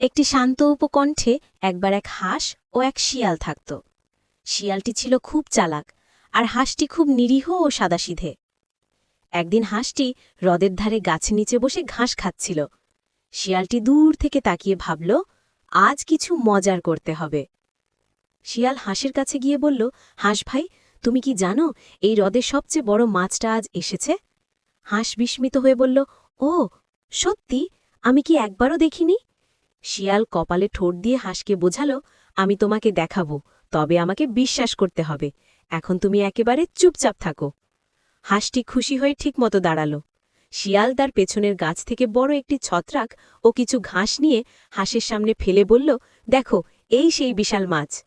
একটি শান্ত উপকণ্ঠে একবার এক হাঁস ও এক শিয়াল থাকত। শিয়ালটি ছিল খুব চালাক আর হাঁসটি খুব নিরীহ ও সাদাসিধে। একদিন হাঁসটি হ্রদের ধারে গাছের নিচে বসে ঘাস খাচ্ছিল। শিয়ালটি দূর থেকে তাকিয়ে ভাবল, আজ কিছু মজার করতে হবে। শিয়াল হাঁসের কাছে গিয়ে বলল, হাঁস ভাই, তুমি কি জানো এই হ্রদের সবচেয়ে বড় মাছটা আজ এসেছে? হাঁস বিস্মিত হয়ে বলল, ও, সত্যি? আমি কি একবারও দেখিনি? শিয়াল কপালে ঠোঁট দিয়ে হাঁসকে বোঝালো, আমি তোমাকে দেখাবো, তবে আমাকে বিশ্বাস করতে হবে। এখন তুমি একেবারে চুপচাপ থাকো। হাঁসটি খুশি হয়ে ঠিকমতো দাঁড়াল। শিয়াল তার পেছনের গাছ থেকে বড় একটি ছত্রাক ও কিছু ঘাস নিয়ে হাঁসের সামনে ফেলে বলল, দেখো, এই সেই বিশাল মাছ।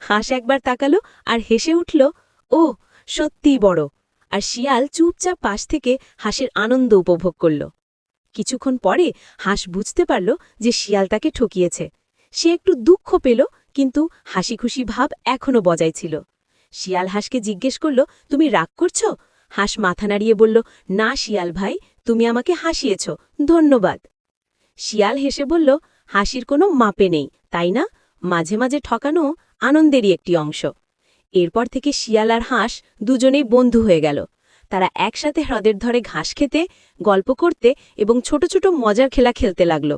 হাঁস একবার তাকালো আর হেসে উঠল, ও, সত্যিই বড়। আর শিয়াল চুপচাপ পাশ থেকে হাঁসের আনন্দ উপভোগ করল। কিছুক্ষণ পরে হাঁস বুঝতে পারল যে শিয়াল তাকে ঠকিয়েছে। সে একটু দুঃখ পেল, কিন্তু হাসি খুশি ভাব এখনও বজায় ছিল। শিয়াল হাঁসকে জিজ্ঞেস করল, তুমি রাগ করছ? হাঁস মাথা নাড়িয়ে বলল, না শিয়াল ভাই, তুমি আমাকে হাসিয়েছ, ধন্যবাদ। শিয়াল হেসে বলল, হাসির কোনো মাপে নেই, তাই না? মাঝে মাঝে ঠকানো আনন্দেরই একটি অংশ। এরপর থেকে শিয়াল আর হাঁস দুজনেই বন্ধু হয়ে গেল। তারা একসাথে হ্রদের ধরে ঘাস খেতে, গল্প করতে এবং ছোট ছোট মজার খেলা খেলতে লাগল।